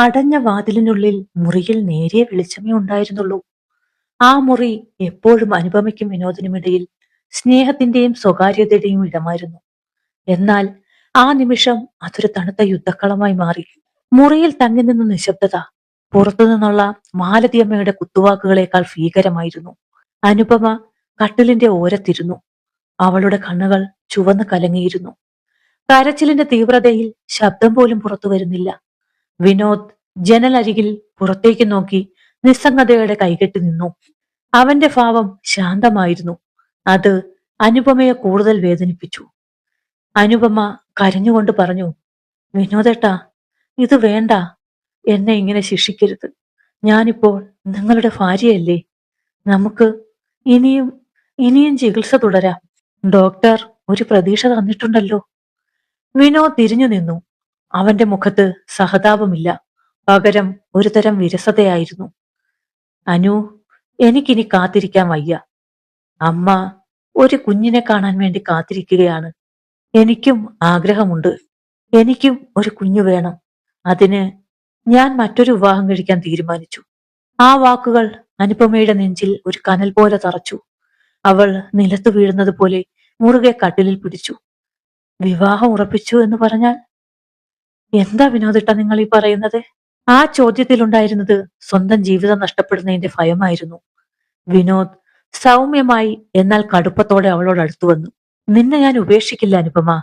അടഞ്ഞ വാതിലിനുള്ളിൽ മുറിയിൽ നേരിയ വെളിച്ചമേ ഉണ്ടായിരുന്നുള്ളൂ. ആ മുറി എപ്പോഴും അനുപമയ്ക്കും വിനോദിനുമിടയിൽ സ്നേഹത്തിന്റെയും സ്വകാര്യതയുടെയും ഇടമായിരുന്നു. എന്നാൽ ആ നിമിഷം അതൊരു തണുത്ത യുദ്ധക്കളമായി മാറി. മുറിയിൽ തങ്ങി നിന്ന നിശബ്ദത പുറത്തുനിന്നുള്ള മാലതിയമ്മയുടെ കുത്തുവാക്കുകളേക്കാൾ ഭീകരമായിരുന്നു. അനുപമ കട്ടിലിന്റെ ഓരത്തിരുന്നു. അവളുടെ കണ്ണുകൾ ചുവന്ന് കലങ്ങിയിരുന്നു. കരച്ചിലിന്റെ തീവ്രതയിൽ ശബ്ദം പോലും പുറത്തു വരുന്നില്ല. വിനോദ് ജനലരികിൽ പുറത്തേക്ക് നോക്കി നിസ്സംഗതയോടെ കൈകെട്ടി നിന്നു. അവന്റെ ഭാവം ശാന്തമായിരുന്നു. അത് അനുപമയെ കൂടുതൽ വേദനിപ്പിച്ചു. അനുപമ കരഞ്ഞുകൊണ്ട് പറഞ്ഞു വിനോദേട്ടാ ഇത് വേണ്ട. എന്നെ ഇങ്ങനെ ശിക്ഷിക്കരുത്. ഞാനിപ്പോൾ നിങ്ങളുടെ ഭാര്യയല്ലേ. നമുക്ക് ഇനിയും ഇനിയും ചികിത്സ തുടരാം. ഡോക്ടർ ഒരു പ്രതീക്ഷ തന്നിട്ടുണ്ടല്ലോ. വിനോദ് തിരിഞ്ഞു നിന്നു അവന്റെ മുഖത്ത് സഹതാപമില്ല. പകരം ഒരു തരം വിരസതയായിരുന്നു. അനു എനിക്കിനി കാത്തിരിക്കാൻ വയ്യ. അമ്മ ഒരു കുഞ്ഞിനെ കാണാൻ വേണ്ടി കാത്തിരിക്കുകയാണ്. എനിക്കും ആഗ്രഹമുണ്ട്. എനിക്കും ഒരു കുഞ്ഞു വേണം. അതിന് ഞാൻ മറ്റൊരു വിവാഹം കഴിക്കാൻ തീരുമാനിച്ചു. ആ വാക്കുകൾ അനുപമയുടെ നെഞ്ചിൽ ഒരു കനൽ പോലെ തറച്ചു. അവൾ നിലത്തു വീഴുന്നത് പോലെ മുറുകെ കട്ടിലിൽ പിടിച്ചു. വിവാഹം ഉറപ്പിച്ചു എന്ന് പറഞ്ഞാൽ എന്താ വിനോദിട്ട നിങ്ങൾ ഈ പറയുന്നത്? ആ ചോദ്യത്തിലുണ്ടായിരുന്നത് സ്വന്തം ജീവിതം നഷ്ടപ്പെടുന്നതിന്റെ ഭയമായിരുന്നു. വിനോദ് സൗമ്യമായി എന്നാൽ കടുപ്പത്തോടെ അവളോട് അടുത്തു വന്നു. നിന്നെ ഞാൻ ഉപേക്ഷിക്കില്ല അനുപമ.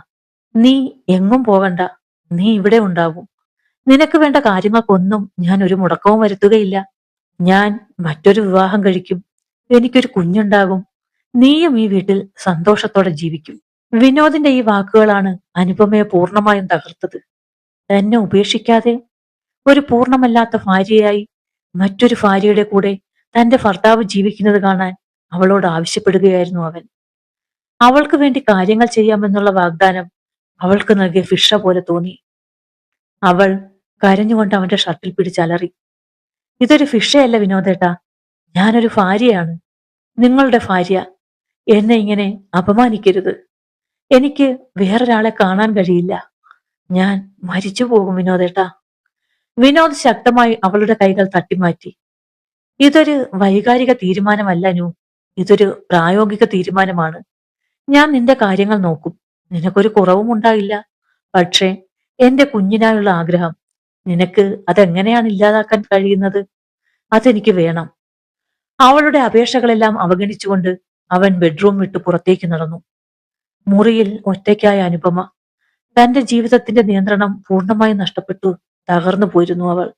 നീ എങ്ങും പോകണ്ട നീ ഇവിടെ ഉണ്ടാവും. നിനക്ക് വേണ്ട കാര്യങ്ങൾക്കൊന്നും ഞാൻ ഒരു മുടക്കവും വരുത്തുകയില്ല. ഞാൻ മറ്റൊരു വിവാഹം കഴിക്കും. എനിക്കൊരു കുഞ്ഞുണ്ടാകും. നീയും ഈ വീട്ടിൽ സന്തോഷത്തോടെ ജീവിക്കും. വിനോദിന്റെ ഈ വാക്കുകളാണ് അനുപമയെ പൂർണമായും തകർത്തത്. തന്നെ ഉപേക്ഷിക്കാതെ ഒരു പൂർണമല്ലാത്ത ഭാര്യയായി മറ്റൊരു ഭാര്യയുടെ കൂടെ തന്റെ ഭർത്താവ് ജീവിക്കുന്നത് കാണാൻ അവളോട് ആവശ്യപ്പെടുകയായിരുന്നു അവൻ. അവൾക്ക് വേണ്ടി കാര്യങ്ങൾ ചെയ്യാമെന്നുള്ള വാഗ്ദാനം അവൾക്ക് നൽകിയ ഫിഷ പോലെ തോന്നി. അവൾ കരഞ്ഞുകൊണ്ട് അവന്റെ ഷർട്ടിൽ പിടിച്ചലറി ഇതൊരു ഫിഷയല്ല വിനോദേട്ടാ. ഞാനൊരു ഭാര്യയാണ്. നിങ്ങളുടെ ഭാര്യ. എന്നെ ഇങ്ങനെ അപമാനിക്കരുത്. എനിക്ക് വേറൊരാളെ കാണാൻ കഴിയില്ല. ഞാൻ മരിച്ചു പോകും വിനോദേട്ടാ. വിനോദ് ശക്തമായി അവളുടെ കൈകൾ തട്ടിമാറ്റി. ഇതൊരു വൈകാരിക തീരുമാനമല്ല നു ഇതൊരു പ്രായോഗിക തീരുമാനമാണ്. ഞാൻ നിന്റെ കാര്യങ്ങൾ നോക്കും. നിനക്കൊരു കുറവും ഉണ്ടായില്ല പക്ഷേ എന്റെ കുഞ്ഞിനായുള്ള ആഗ്രഹം നിനക്ക് അതെങ്ങനെയാണ് ഇല്ലാതാക്കാൻ കഴിയുന്നത്? അതെനിക്ക് വേണം. അവളുടെ അപേക്ഷകളെല്ലാം അവഗണിച്ചുകൊണ്ട് അവൻ ബെഡ്റൂം വിട്ട് പുറത്തേക്ക് നടന്നു. മുറിയിൽ ഒറ്റയ്ക്കായ അനുപമ തന്റെ ജീവിതത്തിന്റെ നിയന്ത്രണം പൂർണമായി നഷ്ടപ്പെട്ടു തകർന്നു പോയിരുന്നു അവൾ.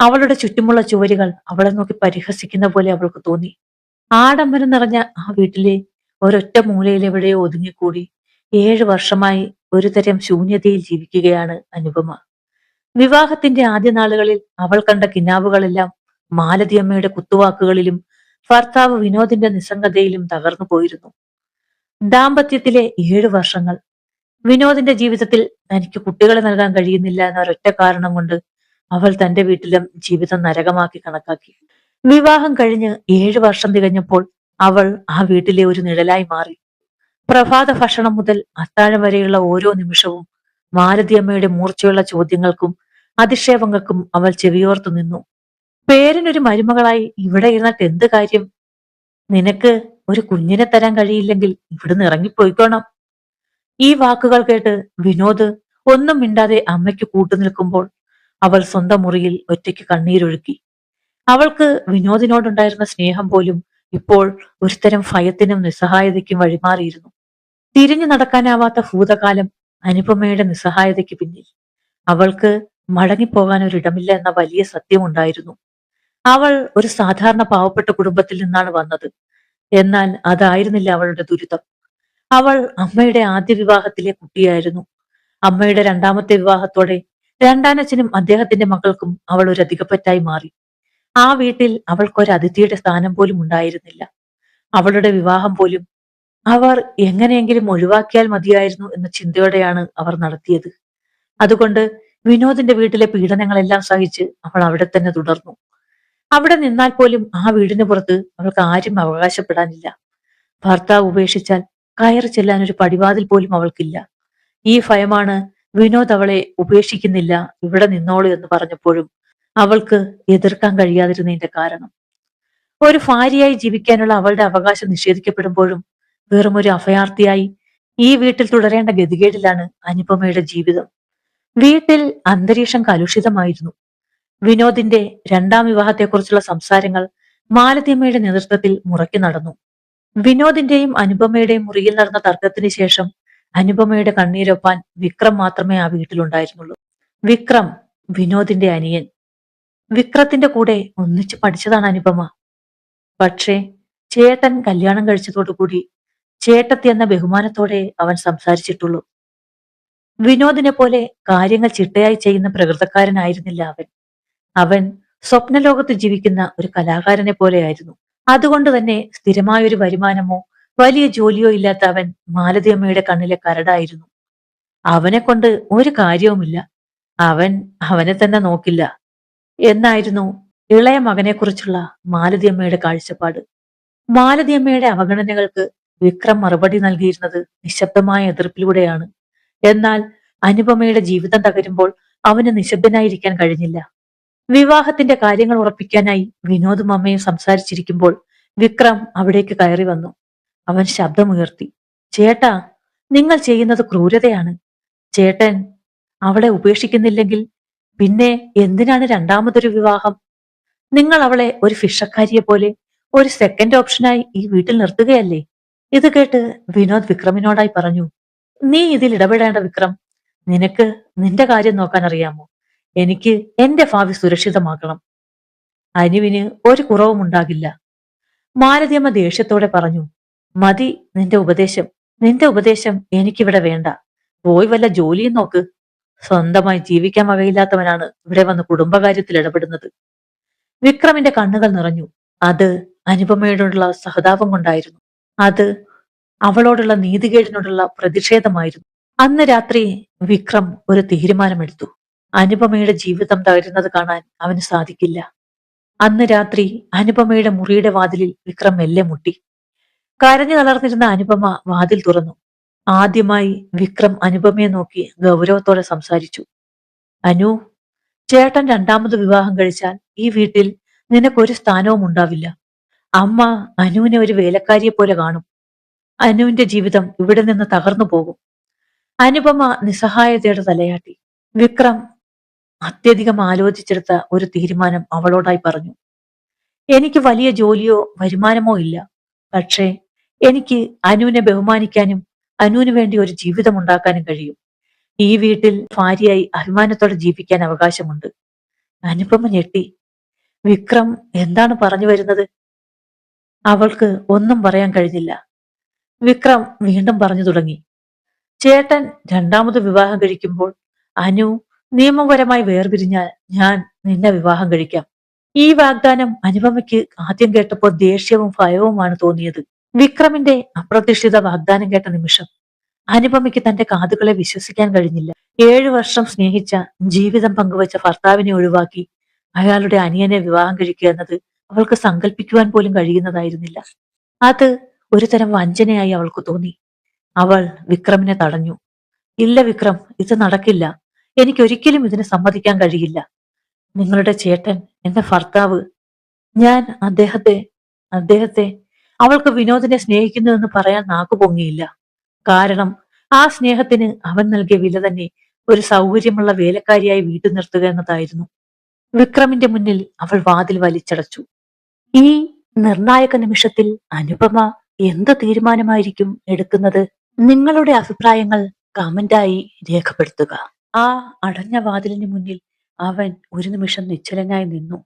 അവളുടെ ചുറ്റുമുള്ള ചുവരുകൾ അവളെ നോക്കി പരിഹസിക്കുന്ന പോലെ അവൾക്ക് തോന്നി. ആഡംബരം നിറഞ്ഞ ആ വീട്ടിലെ ഒരൊറ്റ മൂലയിൽ ഒതുങ്ങിക്കൂടി. ഏഴു വർഷമായി ഒരു തരം ശൂന്യതയിൽ ജീവിക്കുകയാണ് അനുപമ. വിവാഹത്തിന്റെ ആദ്യ നാളുകളിൽ അവൾ കണ്ട കിനാവുകളെല്ലാം മാലതിയമ്മയുടെ കുത്തുവാക്കുകളിലും ഭർത്താവ് വിനോദിന്റെ നിസ്സംഗതയിലും തകർന്നു പോയിരുന്നു. ദാമ്പത്യത്തിലെ ഏഴു വർഷങ്ങൾ വിനോദിന്റെ ജീവിതത്തിൽ തനിക്ക് കുട്ടികളെ നൽകാൻ കഴിയുന്നില്ല എന്ന ഒരൊറ്റ കാരണം കൊണ്ട് അവൾ തന്റെ വീട്ടിലും ജീവിതം നരകമാക്കി കണക്കാക്കി. വിവാഹം കഴിഞ്ഞ് ഏഴു വർഷം തികഞ്ഞപ്പോൾ അവൾ ആ വീട്ടിലെ ഒരു നിഴലായി മാറി. പ്രഭാത ഭക്ഷണം മുതൽ അത്താഴം വരെയുള്ള ഓരോ നിമിഷവും മാലതിയമ്മയുടെ മൂർച്ചയുള്ള ചോദ്യങ്ങൾക്കും അധിക്ഷേപങ്ങൾക്കും അവൾ ചെവിയോർത്തു നിന്നു. പേരിനൊരു മരുമകളായി ഇവിടെ ഇരുന്നിട്ട് എന്ത് കാര്യം? നിനക്ക് ഒരു കുഞ്ഞിനെ തരാൻ കഴിയില്ലെങ്കിൽ ഇവിടുന്ന് ഇറങ്ങിപ്പോയിക്കോണം. ഈ വാക്കുകൾ കേട്ട് വിനോദ് ഒന്നും മിണ്ടാതെ അമ്മയ്ക്ക് കൂട്ടുനിൽക്കുമ്പോൾ അവൾ സ്വന്തം മുറിയിൽ ഒറ്റയ്ക്ക് കണ്ണീരൊഴുക്കി. അവൾക്ക് വിനോദിനോടുണ്ടായിരുന്ന സ്നേഹം പോലും ഇപ്പോൾ ഒരുതരം ഭയത്തിനും നിസ്സഹായതയ്ക്കും വഴിമാറിയിരുന്നു. തിരിഞ്ഞു നടക്കാനാവാത്ത ഭൂതകാലം അനുപമയുടെ നിസ്സഹായതയ്ക്ക് പിന്നിൽ. അവൾക്ക് മടങ്ങിപ്പോകാൻ ഒരിടമില്ല എന്ന വലിയ സത്യമുണ്ടായിരുന്നു. അവൾ ഒരു സാധാരണ പാവപ്പെട്ട കുടുംബത്തിൽ നിന്നാണ് വന്നത്. എന്നാൽ അതായിരുന്നില്ല അവളുടെ ദുരിതം. അവൾ അമ്മയുടെ ആദ്യ വിവാഹത്തിലെ കുട്ടിയായിരുന്നു. അമ്മയുടെ രണ്ടാമത്തെ വിവാഹത്തോടെ രണ്ടാനച്ഛനും അദ്ദേഹത്തിന്റെ മകൾക്കും അവൾ ഒരു അധികപ്പറ്റായി മാറി. ആ വീട്ടിൽ അവൾക്കൊരു അതിഥിയുടെ സ്ഥാനം പോലും ഉണ്ടായിരുന്നില്ല. അവളുടെ വിവാഹം പോലും അവർ എങ്ങനെയെങ്കിലും ഒഴിവാക്കിയാൽ മതിയായിരുന്നു എന്ന ചിന്തയോടെയാണ് അവർ നടത്തിയത്. അതുകൊണ്ട് വിനോദിന്റെ വീട്ടിലെ പീഡനങ്ങളെല്ലാം സഹിച്ച് അവൾ അവിടെ തന്നെ തുടർന്നു. അവിടെ നിന്നാൽ പോലും ആ വീടിന് പുറത്ത് അവൾക്ക് ആരും അവകാശപ്പെടാനില്ല. ഭർത്താവ് ഉപേക്ഷിച്ചാൽ കയറി ചെല്ലാൻ ഒരു പടിവാതിൽ പോലും അവൾക്കില്ല. ഈ ഭയമാണ് വിനോദ് അവളെ ഉപേക്ഷിക്കുന്നില്ല ഇവിടെ നിന്നോളൂ എന്ന് പറഞ്ഞപ്പോഴും അവൾക്ക് എതിർക്കാൻ കഴിയാതിരുന്നതിന്റെ കാരണം. ഒരു ഭാര്യയായി ജീവിക്കാനുള്ള അവളുടെ അവകാശം നിഷേധിക്കപ്പെടുമ്പോഴും വെറും ഒരു അഭയാർത്ഥിയായി ഈ വീട്ടിൽ തുടരേണ്ട ഗതികേടിലാണ് അനുപമയുടെ ജീവിതം. വീട്ടിൽ അന്തരീക്ഷം കലുഷിതമായിരുന്നു. വിനോദിന്റെ രണ്ടാം വിവാഹത്തെക്കുറിച്ചുള്ള സംസാരങ്ങൾ മാലതിയമ്മയുടെ നേതൃത്വത്തിൽ മുറയ്ക്ക് നടന്നു. വിനോദിന്റെയും അനുപമയുടെയും മുറിയിൽ നടന്ന തർക്കത്തിന് ശേഷം അനുപമയുടെ കണ്ണീരൊപ്പാൻ വിക്രം മാത്രമേ ആ വീട്ടിലുണ്ടായിരുന്നുള്ളൂ. വിക്രം വിനോദിന്റെ അനിയൻ. വിക്രത്തിന്റെ കൂടെ ഒന്നിച്ചു പഠിച്ചതാണ് അനുപമ. പക്ഷേ ചേട്ടൻ കല്യാണം കഴിച്ചതോടുകൂടി ചേട്ടത്തി എന്ന ബഹുമാനത്തോടെ അവൻ സംസാരിച്ചിട്ടുള്ളൂ. വിനോദിനെ പോലെ കാര്യങ്ങൾ ചിട്ടയായി ചെയ്യുന്ന പ്രകൃതക്കാരനായിരുന്നില്ല അവൻ. അവൻ സ്വപ്നലോകത്ത് ജീവിക്കുന്ന ഒരു കലാകാരനെ പോലെയായിരുന്നു. അതുകൊണ്ട് തന്നെ സ്ഥിരമായൊരു വരുമാനമോ വലിയ ജോലിയോ ഇല്ലാത്ത അവൻ മാലതിയമ്മയുടെ കണ്ണിലെ കരടായിരുന്നു. അവനെ കൊണ്ട് ഒരു കാര്യവുമില്ല. അവൻ അവനെ തന്നെ നോക്കില്ല. എന്നായിരുന്നു ഇളയ മകനെക്കുറിച്ചുള്ള മാലതിയമ്മയുടെ കാഴ്ചപ്പാട്. മാലതിയമ്മയുടെ അവഗണനകൾക്ക് വിക്രം മറുപടി നൽകിയിരുന്നത് നിശബ്ദമായ എതിർപ്പിലൂടെയാണ്. എന്നാൽ അനുപമയുടെ ജീവിതം തകരുമ്പോൾ അവന് നിശബ്ദനായിരിക്കാൻ കഴിഞ്ഞില്ല. വിവാഹത്തിന്റെ കാര്യങ്ങൾ ഉറപ്പിക്കാനായി വിനോദും അമ്മയും സംസാരിച്ചിരിക്കുമ്പോൾ വിക്രം അവിടേക്ക് കയറി വന്നു. അവൻ ശബ്ദമുയർത്തി ചേട്ടാ നിങ്ങൾ ചെയ്യുന്നത് ക്രൂരതയാണ്. ചേട്ടൻ അവളെ ഉപേക്ഷിക്കുന്നില്ലെങ്കിൽ പിന്നെ എന്തിനാണ് രണ്ടാമതൊരു വിവാഹം? നിങ്ങൾ അവളെ ഒരു ഫിഷക്കാരിയെ പോലെ ഒരു സെക്കൻഡ് ഓപ്ഷനായി ഈ വീട്ടിൽ നിർത്തുകയല്ലേ? ഇത് കേട്ട് വിനോദ് വിക്രമിനോടായി പറഞ്ഞു നീ ഇതിൽ ഇടപെടേണ്ട വിക്രം നിനക്ക് നിന്റെ കാര്യം നോക്കാൻ അറിയാമോ? എനിക്ക് എന്റെ ഭാവി സുരക്ഷിതമാക്കണം. അനുവിന് ഒരു കുറവും ഉണ്ടാകില്ല. മാലതിയമ്മ ദേഷ്യത്തോടെ പറഞ്ഞു മതി നിന്റെ ഉപദേശം. നിന്റെ ഉപദേശം എനിക്കിവിടെ വേണ്ട. പോയി വല്ല ജോലിയും നോക്ക്. സ്വന്തമായി ജീവിക്കാൻ വകയില്ലാത്തവനാണ് ഇവിടെ വന്ന് കുടുംബകാര്യത്തിൽ ഇടപെടുന്നത്. വിക്രമിന്റെ കണ്ണുകൾ നിറഞ്ഞു. അത് അനുപമയോടുള്ള സഹതാപം കൊണ്ടായിരുന്നു. അത് അവളോടുള്ള നീതികേടിനോടുള്ള പ്രതിഷേധമായിരുന്നു. അന്ന് രാത്രി വിക്രം ഒരു തീരുമാനമെടുത്തു. അനുപമയുടെ ജീവിതം തകരുന്നത് കാണാൻ അവന് സാധിക്കില്ല. അന്ന് രാത്രി അനുപമയുടെ മുറിയുടെ വാതിലിൽ വിക്രം മെല്ലെ മുട്ടി. കരഞ്ഞു തളർന്നിരുന്ന അനുപമ വാതിൽ തുറന്നു. ആദ്യമായി വിക്രം അനുപമയെ നോക്കി ഗൗരവത്തോടെ സംസാരിച്ചു. അനു ചേട്ടൻ രണ്ടാമത് വിവാഹം കഴിച്ചാൽ ഈ വീട്ടിൽ നിനക്കൊരു സ്ഥാനവും ഉണ്ടാവില്ല. അമ്മ അനുവിനെ ഒരു വേലക്കാരിയെ പോലെ കാണും. അനുവിന്റെ ജീവിതം ഇവിടെ നിന്ന് തകർന്നു പോകും. അനുപമ നിസ്സഹായതയുടെ തലയാട്ടി. വിക്രം അത്യധികം ആലോചിച്ചെടുത്ത ഒരു തീരുമാനം അവളോടായി പറഞ്ഞു. എനിക്ക് വലിയ ജോലിയോ വരുമാനമോ ഇല്ല. പക്ഷേ എനിക്ക് അനുവിനെ ബഹുമാനിക്കാനും അനുവിന് വേണ്ടി ഒരു ജീവിതം ഉണ്ടാക്കാനും കഴിയും. ഈ വീട്ടിൽ ഭാര്യയായി അഭിമാനത്തോടെ ജീവിക്കാൻ അവകാശമുണ്ട്. അനുപമ ഞെട്ടി. വിക്രം എന്താണ് പറഞ്ഞു വരുന്നത്? അവൾക്ക് ഒന്നും പറയാൻ കഴിഞ്ഞില്ല. വിക്രം വീണ്ടും പറഞ്ഞു തുടങ്ങി. ചേട്ടൻ രണ്ടാമത് വിവാഹം കഴിക്കുമ്പോൾ അനു നിയമപരമായി വേർപിരിഞ്ഞാൽ ഞാൻ നിന്നെ വിവാഹം കഴിക്കാം. ഈ വാഗ്ദാനം അനുപമയ്ക്ക് ആദ്യം കേട്ടപ്പോൾ ദേഷ്യവും ഭയവുമാണ് തോന്നിയത്. വിക്രമിന്റെ അപ്രതീക്ഷിത വാഗ്ദാനം കേട്ട നിമിഷം അനുപമയ്ക്ക് തന്റെ കാതുകളെ വിശ്വസിക്കാൻ കഴിഞ്ഞില്ല. ഏഴു വർഷം സ്നേഹിച്ച ജീവിതം പങ്കുവച്ച ഭർത്താവിനെ ഒഴിവാക്കി അയാളുടെ അനിയനെ വിവാഹം കഴിക്കുക എന്നത് അവൾക്ക് സങ്കല്പിക്കുവാൻ പോലും കഴിയുന്നതായിരുന്നില്ല. അത് ഒരു തരം വഞ്ചനയായി അവൾക്ക് തോന്നി. അവൾ വിക്രമിനെ തടഞ്ഞു. ഇല്ല വിക്രം ഇത് നടക്കില്ല. എനിക്ക് ഒരിക്കലും ഇതിന് സമ്മതിക്കാൻ കഴിയില്ല. നിങ്ങളുടെ ചേട്ടൻ എന്റെ ഭർത്താവ് ഞാൻ അദ്ദേഹത്തെ അദ്ദേഹത്തെ അവൾക്ക് വിനോദിനെ സ്നേഹിക്കുന്നുവെന്ന് പറയാൻ നാക്കു പൊങ്ങിയില്ല കാരണം ആ സ്നേഹത്തിന് അവൻ നൽകിയ വില തന്നെ ഒരു സൗകര്യമുള്ള വേലക്കാരിയായി വീട്ടു നിർത്തുക എന്നതായിരുന്നു. വിക്രമിന്റെ മുന്നിൽ അവൾ വാതിൽ വലിച്ചടച്ചു. ഈ നിർണായക നിമിഷത്തിൽ അനുപമ എന്ത് തീരുമാനമായിരിക്കും എടുക്കുന്നത്? നിങ്ങളുടെ അഭിപ്രായങ്ങൾ കമന്റായി രേഖപ്പെടുത്തുക. ആ അടഞ്ഞ വാതിലിന് മുന്നിൽ അവൻ ഒരു നിമിഷം നിശ്ചലനായി നിന്നു.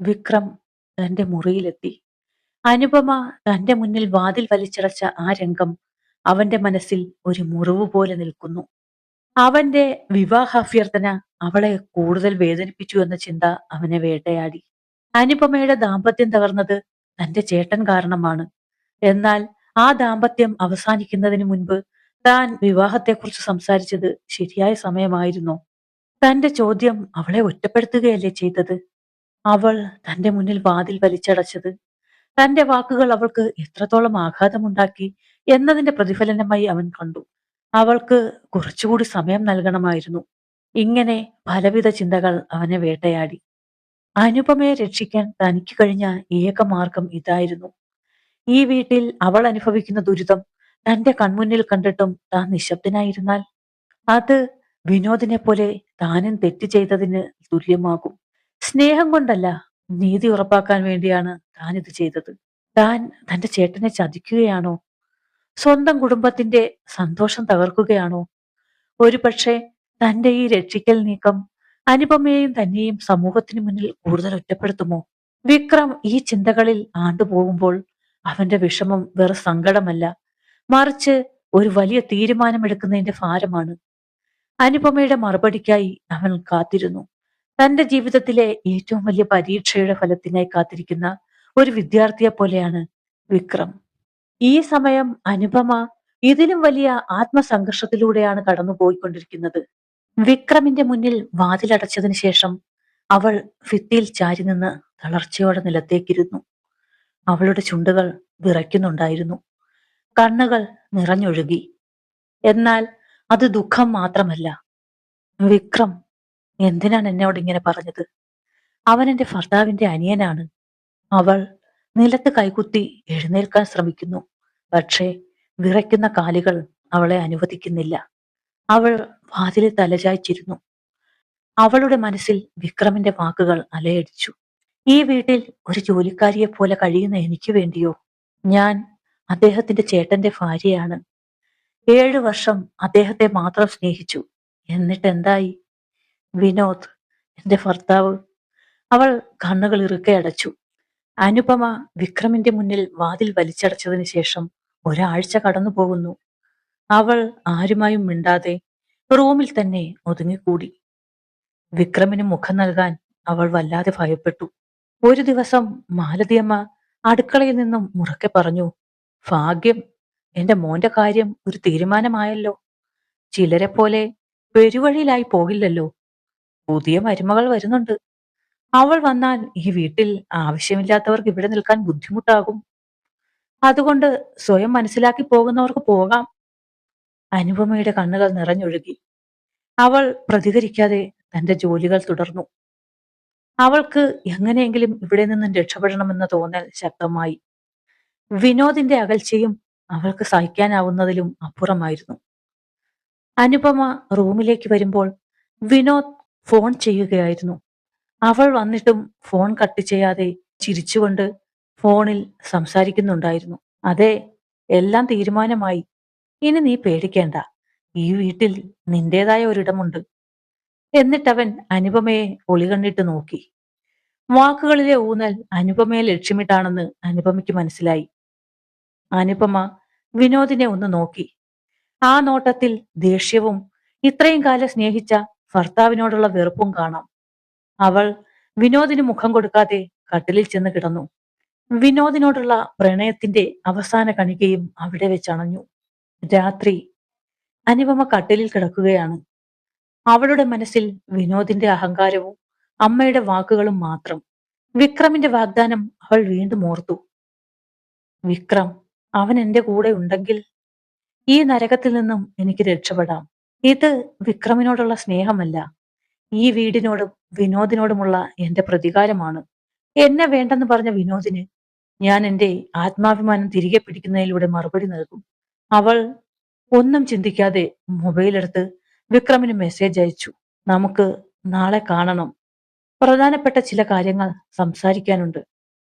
വിക്രം തന്റെ മുറിയിലെത്തി. അനുപമ തന്റെ മുന്നിൽ വാതിൽ വലിച്ചടച്ച ആ രംഗം അവന്റെ മനസ്സിൽ ഒരു മുറിവ് പോലെ നിൽക്കുന്നു. അവന്റെ വിവാഹാഭ്യർത്ഥന അവളെ കൂടുതൽ വേദനിപ്പിച്ചു എന്ന ചിന്ത അവനെ വേട്ടയാടി. അനുപമയുടെ ദാമ്പത്യം തകർന്നത് തന്റെ ചേട്ടൻ കാരണമാണ്. എന്നാൽ ആ ദാമ്പത്യം അവസാനിക്കുന്നതിന് മുൻപ് താൻ വിവാഹത്തെക്കുറിച്ച് സംസാരിച്ചത് ശരിയായ സമയമായിരുന്നോ? തന്റെ ചോദ്യം അവളെ ഒറ്റപ്പെടുത്തുകയല്ലേ ചെയ്തത്? അവൾ തന്റെ മുന്നിൽ വാതിൽ വലിച്ചടച്ചത് തന്റെ വാക്കുകൾ അവൾക്ക് എത്രത്തോളം ആഘാതമുണ്ടാക്കി എന്നതിന്റെ പ്രതിഫലനമായി അവൻ കണ്ടു. അവൾക്ക് കുറച്ചുകൂടി സമയം നൽകണമായിരുന്നു. ഇങ്ങനെ പലവിധ ചിന്തകൾ അവനെ വേട്ടയാടി. അനുപമയെ രക്ഷിക്കാൻ തനിക്ക് കഴിഞ്ഞ ഏക മാർഗം ഇതായിരുന്നു. ഈ വീട്ടിൽ അവൾ അനുഭവിക്കുന്ന ദുരിതം തന്റെ കൺമുന്നിൽ കണ്ടിട്ടും താൻ നിശബ്ദനായിരുന്നാൽ അത് വിനോദിനെ പോലെ താനും തെറ്റ് ചെയ്തതിന് തുല്യമാകും. സ്നേഹം കൊണ്ടല്ല നീതി ഉറപ്പാക്കാൻ വേണ്ടിയാണ് താൻ ഇത് ചെയ്തത്. താൻ തന്റെ ചേട്ടനെ ചതിക്കുകയാണോ? സ്വന്തം കുടുംബത്തിന്റെ സന്തോഷം തകർക്കുകയാണോ? ഒരുപക്ഷെ തന്റെ ഈ രക്ഷിക്കൽ നീക്കം അനുപമയെയും തന്നെയും സമൂഹത്തിന് മുന്നിൽ കൂടുതൽ ഒറ്റപ്പെടുത്തുമോ? വിക്രം ഈ ചിന്തകളിൽ ആണ്ടുപോകുമ്പോൾ അവന്റെ വിഷമം വെറു സങ്കടമല്ല. മറിച്ച് ഒരു വലിയ തീരുമാനമെടുക്കുന്നതിന്റെ ഭാരമാണ്. അനുപമയുടെ മറുപടിക്കായി അവൻ കാത്തിരുന്നു. തന്റെ ജീവിതത്തിലെ ഏറ്റവും വലിയ പരീക്ഷയുടെ ഫലത്തിനായി കാത്തിരിക്കുന്ന ഒരു വിദ്യാർത്ഥിയെ പോലെയാണ് വിക്രം. ഈ സമയം അനുപമ ഇതിലും വലിയ ആത്മസംഘർഷത്തിലൂടെയാണ് കടന്നുപോയിക്കൊണ്ടിരിക്കുന്നത്. വിക്രമിന്റെ മുന്നിൽ വാതിലടച്ചതിനു ശേഷം അവൾ ഭിത്തിയിൽ ചാരി നിന്ന് തളർച്ചയോടെ നിലത്തേക്കിരുന്നു. അവളുടെ ചുണ്ടുകൾ വിറയ്ക്കുന്നുണ്ടായിരുന്നു. കണ്ണുകൾ നിറഞ്ഞൊഴുകി. എന്നാൽ അത് ദുഃഖം മാത്രമല്ല. വിക്രം എന്തിനാണ് എന്നോട് ഇങ്ങനെ പറഞ്ഞത്? അവൻ എന്റെ ഭർത്താവിന്റെ അനിയനാണ്. അവൾ നിലത്ത് കൈകുത്തി എഴുന്നേൽക്കാൻ ശ്രമിക്കുന്നു. പക്ഷേ വിറയ്ക്കുന്ന കാലുകൾ അവളെ അനുവദിക്കുന്നില്ല. അവൾ വാതിലിൽ തലചായ്ച്ചിരുന്നു. അവളുടെ മനസ്സിൽ വിക്രമിന്റെ വാക്കുകൾ അലയടിച്ചു. ഈ വീട്ടിൽ ഒരു ജോലിക്കാരിയെ പോലെ കഴിയുന്ന എനിക്ക് വേണ്ടിയോ? ഞാൻ അദ്ദേഹത്തിന്റെ ചേട്ടന്റെ ഭാര്യയാണ്. ഏഴ് വർഷം അദ്ദേഹത്തെ മാത്രം സ്നേഹിച്ചു. എന്നിട്ട് എന്തായി? വിനോദ് എന്റെ ഭർത്താവ് അവൾ കണ്ണുകൾ ഇറുക്കെ അടച്ചു. അനുപമ വിക്രമിന്റെ മുന്നിൽ വാതിൽ വലിച്ചടച്ചതിന് ശേഷം ഒരാഴ്ച കടന്നു പോകുന്നു. അവൾ ആരുമായും മിണ്ടാതെ റൂമിൽ തന്നെ ഒതുങ്ങിക്കൂടി. വിക്രമിന് മുഖം നൽകാൻ അവൾ വല്ലാതെ ഭയപ്പെട്ടു. ഒരു ദിവസം മാലതിയമ്മ അടുക്കളയിൽ നിന്നും മുറക്കെ പറഞ്ഞു ഭാഗ്യം എന്റെ മോന്റെ കാര്യം ഒരു തീരുമാനമായല്ലോ. ചിലരെ പോലെ പെരുവഴിയിലായി പോകില്ലല്ലോ. പുതിയ മരുമകൾ വരുന്നുണ്ട്. അവൾ വന്നാൽ ഈ വീട്ടിൽ ആവശ്യമില്ലാത്തവർക്ക് ഇവിടെ നിൽക്കാൻ ബുദ്ധിമുട്ടാകും. അതുകൊണ്ട് സ്വയം മനസ്സിലാക്കി പോകുന്നവർക്ക് പോകാം. അനുപമയുടെ കണ്ണുകൾ നിറഞ്ഞൊഴുകി. അവൾ പ്രതികരിക്കാതെ തന്റെ ജോലികൾ തുടർന്നു. അവൾക്ക് എങ്ങനെയെങ്കിലും ഇവിടെ നിന്നും രക്ഷപ്പെടണമെന്ന തോന്നൽ ശക്തമായി. വിനോദിന്റെ അകൽച്ചയും അവൾക്ക് സഹിക്കാനാവുന്നതിലും അപ്പുറമായിരുന്നു. അനുപമ റൂമിലേക്ക് വരുമ്പോൾ വിനോദ് ഫോൺ ചെയ്യുകയായിരുന്നു. അവൾ വന്നിട്ടും ഫോൺ കട്ട് ചെയ്യാതെ ചിരിച്ചുകൊണ്ട് ഫോണിൽ സംസാരിക്കുന്നുണ്ടായിരുന്നു. അതെ എല്ലാം തീരുമാനമായി. ഇനി നീ പേടിക്കേണ്ട. ഈ വീട്ടിൽ നിന്റേതായ ഒരിടമുണ്ട്. എന്നിട്ടവൻ അനുപമയെ ഒളികണ്ണിട്ട് നോക്കി. വാക്കുകളിലെ ഊന്നൽ അനുപമയെ ലക്ഷ്യമിട്ടാണെന്ന് അനുപമയ്ക്ക് മനസ്സിലായി. അനുപമ വിനോദിനെ ഒന്ന് നോക്കി. ആ നോട്ടത്തിൽ ദേഷ്യവും ഇത്രയും കാലം സ്നേഹിച്ച ഭർത്താവിനോടുള്ള വെറുപ്പും കാണാം. അവൾ വിനോദിന് മുഖം കൊടുക്കാതെ കട്ടിലിൽ ചെന്ന് കിടന്നു. വിനോദിനോടുള്ള പ്രണയത്തിന്റെ അവസാന കണികയും അവിടെ വെച്ചണഞ്ഞു. രാത്രി അനുപമ കട്ടിലിൽ കിടക്കുകയാണ്. അവളുടെ മനസ്സിൽ വിനോദിന്റെ അഹങ്കാരവും അമ്മയുടെ വാക്കുകളും മാത്രം. വിക്രമിന്റെ വാഗ്ദാനം അവൾ വീണ്ടും ഓർത്തു. വിക്രം അവൻ എന്റെ കൂടെ ഉണ്ടെങ്കിൽ ഈ നരകത്തിൽ നിന്നും എനിക്ക് രക്ഷപ്പെടാം. ഇത് വിക്രമിനോടുള്ള സ്നേഹമല്ല. ഈ വീടിനോടും വിനോദിനോടുമുള്ള എന്റെ പ്രതികാരമാണ്. എന്നെ വേണ്ടെന്ന് പറഞ്ഞ വിനോദിന് ഞാൻ എന്റെ ആത്മാഭിമാനം തിരികെ പിടിക്കുന്നതിലൂടെ മറുപടി നൽകും. അവൾ ഒന്നും ചിന്തിക്കാതെ മൊബൈൽ എടുത്ത് വിക്രമിന് മെസ്സേജ് അയച്ചു. നമുക്ക് നാളെ കാണണം. പ്രധാനപ്പെട്ട ചില കാര്യങ്ങൾ സംസാരിക്കാനുണ്ട്.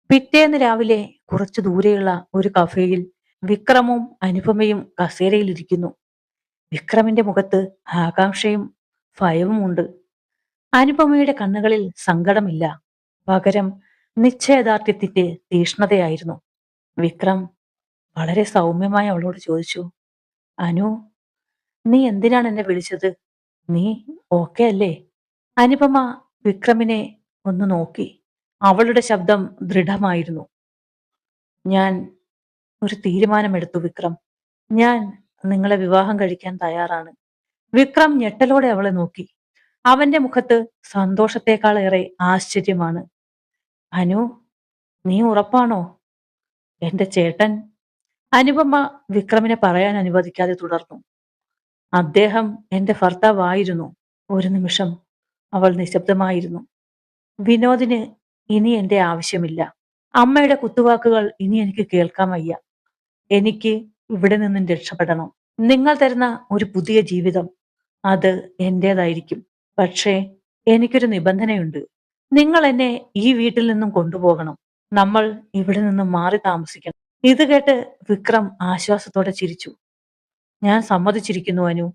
പിറ്റേന്ന് രാവിലെ കുറച്ചു ദൂരെയുള്ള ഒരു കഫേയിൽ വിക്രമും അനുപമയും കസേരയിലിരിക്കുന്നു. വിക്രമിന്റെ മുഖത്ത് ആകാംക്ഷയും ഭയവും ഉണ്ട്. അനുപമയുടെ കണ്ണുകളിൽ സങ്കടമില്ല. പകരം നിശ്ചയദാർഢ്യത്തിന്റെ തീഷ്ണതയായിരുന്നു. വിക്രം വളരെ സൗമ്യമായി അവളോട് ചോദിച്ചു അനു നീ എന്തിനാണ് എന്നെ വിളിച്ചത്? നീ ഓക്കെ അല്ലേ? അനുപമ വിക്രമിനെ ഒന്ന് നോക്കി. അവളുടെ ശബ്ദം ദൃഢമായിരുന്നു. ഞാൻ ഒരു തീരുമാനമെടുത്തു വിക്രം. ഞാൻ നിങ്ങളെ വിവാഹം കഴിക്കാൻ തയ്യാറാണ്. വിക്രം ഞെട്ടലോടെ അവളെ നോക്കി. അവന്റെ മുഖത്ത് സന്തോഷത്തെക്കാളേറെ ആശ്ചര്യമാണ്. അനു നീ ഉറപ്പാണോ? എന്റെ ചേട്ടൻ. അനുപമ വിക്രമിനെ പറയാൻ അനുവദിക്കാതെ തുടർന്നു. അദ്ദേഹം എന്റെ ഭർത്താവായിരുന്നു. ഒരു നിമിഷം അവൾ നിശബ്ദമായിരുന്നു. വിനോദിന് ഇനി എന്റെ ആവശ്യമില്ല. അമ്മയുടെ കുത്തുവാക്കുകൾ ഇനി എനിക്ക് കേൾക്കാൻ വയ്യ. എനിക്ക് ഇവിടെ നിന്നും രക്ഷപ്പെടണം. നിങ്ങൾ തരുന്ന ഒരു പുതിയ ജീവിതം അത് എന്റേതായിരിക്കും. പക്ഷേ എനിക്കൊരു നിബന്ധനയുണ്ട്. നിങ്ങൾ എന്നെ ഈ വീട്ടിൽ നിന്നും കൊണ്ടുപോകണം. നമ്മൾ ഇവിടെ നിന്നും മാറി താമസിക്കണം. ഇത് കേട്ട് വിക്രം ആശ്വാസത്തോടെ ചിരിച്ചു. ഞാൻ സമ്മതിച്ചിരിക്കുന്നു അനു.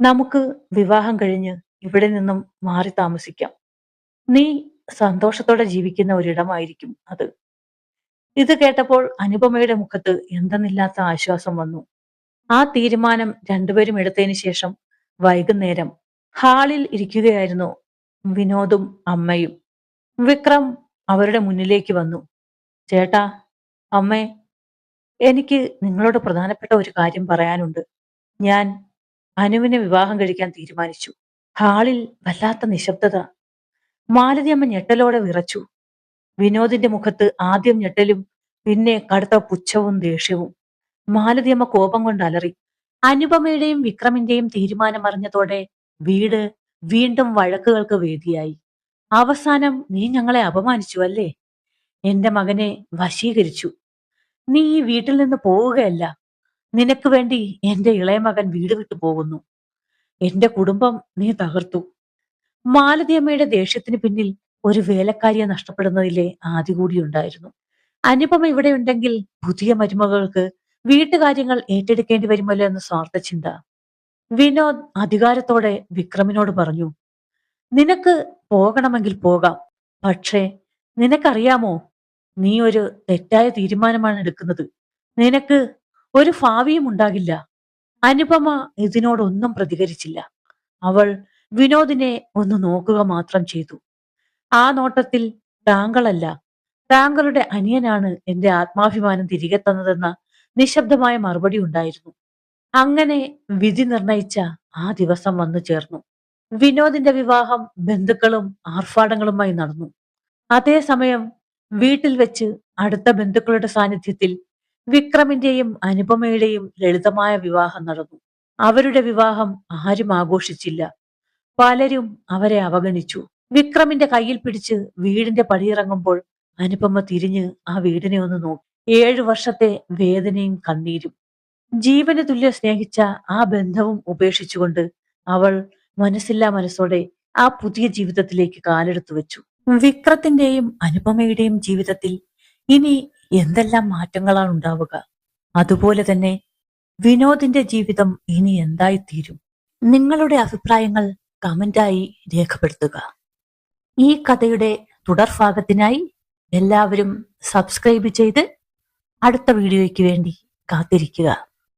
നമുക്ക് വിവാഹം കഴിഞ്ഞ് ഇവിടെ നിന്നും മാറി താമസിക്കാം. നീ സന്തോഷത്തോടെ ജീവിക്കുന്ന ഒരിടമായിരിക്കും അത്. ഇത് കേട്ടപ്പോൾ അനുപമയുടെ മുഖത്ത് എന്തെന്നില്ലാത്ത ആശ്വാസം വന്നു. ആ തീരുമാനം രണ്ടുപേരും എടുത്തതിന് ശേഷം വൈകുന്നേരം ഹാളിൽ ഇരിക്കുകയായിരുന്നു വിനോദും അമ്മയും. വിക്രം അവരുടെ മുന്നിലേക്ക് വന്നു. ചേട്ടാ അമ്മേ എനിക്ക് നിങ്ങളോട് പ്രധാനപ്പെട്ട ഒരു കാര്യം പറയാനുണ്ട്. ഞാൻ അനുവിനെ വിവാഹം കഴിക്കാൻ തീരുമാനിച്ചു. ഹാളിൽ വല്ലാത്ത നിശബ്ദത മാലതിയമ്മ ഞെട്ടലോടെ വിറച്ചു. വിനോദിന്റെ മുഖത്ത് ആദ്യം ഞെട്ടലും പിന്നെ കടുത്ത പുച്ഛവും ദേഷ്യവും. മാലതിയമ്മ കോപം കൊണ്ട് അലറി. അനുപമയുടെയും വിക്രമിന്റെയും തീരുമാനം അറിഞ്ഞതോടെ വീട് വീണ്ടും വഴക്കുകൾക്ക് വേദിയായി. അവസാനം നീ ഞങ്ങളെ അപമാനിച്ചു അല്ലേ? എന്റെ മകനെ വശീകരിച്ചു. നീ ഈ വീട്ടിൽ നിന്ന് പോവുകയല്ല. നിനക്ക് വേണ്ടി എന്റെ ഇളയ മകൻ വീട് വിട്ടു പോകുന്നു. എന്റെ കുടുംബം നീ തകർത്തു. മാലതിയമ്മയുടെ ദേഷ്യത്തിന് പിന്നിൽ ഒരു വേലക്കാരിയെ നഷ്ടപ്പെടുന്നതിലെ ആദ്യ കൂടി ഉണ്ടായിരുന്നു. അനുപമ ഇവിടെ ഉണ്ടെങ്കിൽ പുതിയ മരുമകൾക്ക് വീട്ടുകാര്യങ്ങൾ ഏറ്റെടുക്കേണ്ടി വരുമല്ലോ എന്ന സ്വാർത്ഥ ചിന്ത. വിനോദ് അധികാരത്തോടെ വിക്രമിനോട് പറഞ്ഞു നിനക്ക് പോകണമെങ്കിൽ പോകാം. പക്ഷേ നിനക്കറിയാമോ നീ ഒരു തെറ്റായ തീരുമാനമാണ് എടുക്കുന്നത്. നിനക്ക് ഒരു ഭാവിയും ഉണ്ടാകില്ല. അനുപമ ഇതിനോടൊന്നും പ്രതികരിച്ചില്ല. അവൾ വിനോദിനെ ഒന്ന് നോക്കുക മാത്രം ചെയ്തു. ആ നോട്ടത്തിൽ താങ്കളല്ല താങ്കളുടെ അനിയനാണ് എന്റെ ആത്മാഭിമാനം തിരികെ തന്നതെന്ന നിശബ്ദമായ മറുപടി ഉണ്ടായിരുന്നു. അങ്ങനെ വിധി നിർണയിച്ച ആ ദിവസം വന്നു ചേർന്നു. വിനോദിന്റെ വിവാഹം ബന്ധുക്കളും ആർഭാടങ്ങളുമായി നടന്നു. അതേസമയം വീട്ടിൽ വെച്ച് അടുത്ത ബന്ധുക്കളുടെ സാന്നിധ്യത്തിൽ വിക്രമിന്റെയും അനുപമയുടെയും ലളിതമായ വിവാഹം നടന്നു. അവരുടെ വിവാഹം ആരും ആഘോഷിച്ചില്ല. പലരും അവരെ അവഗണിച്ചു. വിക്രമിന്റെ കയ്യിൽ പിടിച്ച് വീടിന്റെ പടിയിറങ്ങുമ്പോൾ അനുപമ തിരിഞ്ഞ് ആ വീടിനെ ഒന്ന് നോക്കി. ഏഴു വർഷത്തെ വേദനയും കണ്ണീരും. ജീവന് തുല്യ സ്നേഹിച്ച ആ ബന്ധവും ഉപേക്ഷിച്ചുകൊണ്ട് അവൾ മനസ്സില്ലാ മനസ്സോടെ ആ പുതിയ ജീവിതത്തിലേക്ക് കാലെടുത്തു വെച്ചു. വിക്രത്തിന്റെയും അനുപമയുടെയും ജീവിതത്തിൽ ഇനി എന്തെല്ലാം മാറ്റങ്ങളാണ് ഉണ്ടാവുക? അതുപോലെ തന്നെ വിനോദിന്റെ ജീവിതം ഇനി എന്തായിത്തീരും? നിങ്ങളുടെ അഭിപ്രായങ്ങൾ കമന്റായി രേഖപ്പെടുത്തുക. ഈ കഥയുടെ തുടർഭാഗത്തിനായി എല്ലാവരും സബ്സ്ക്രൈബ് ചെയ്ത് അടുത്ത വീഡിയോയ്ക്ക് വേണ്ടി കാത്തിരിക്കുക.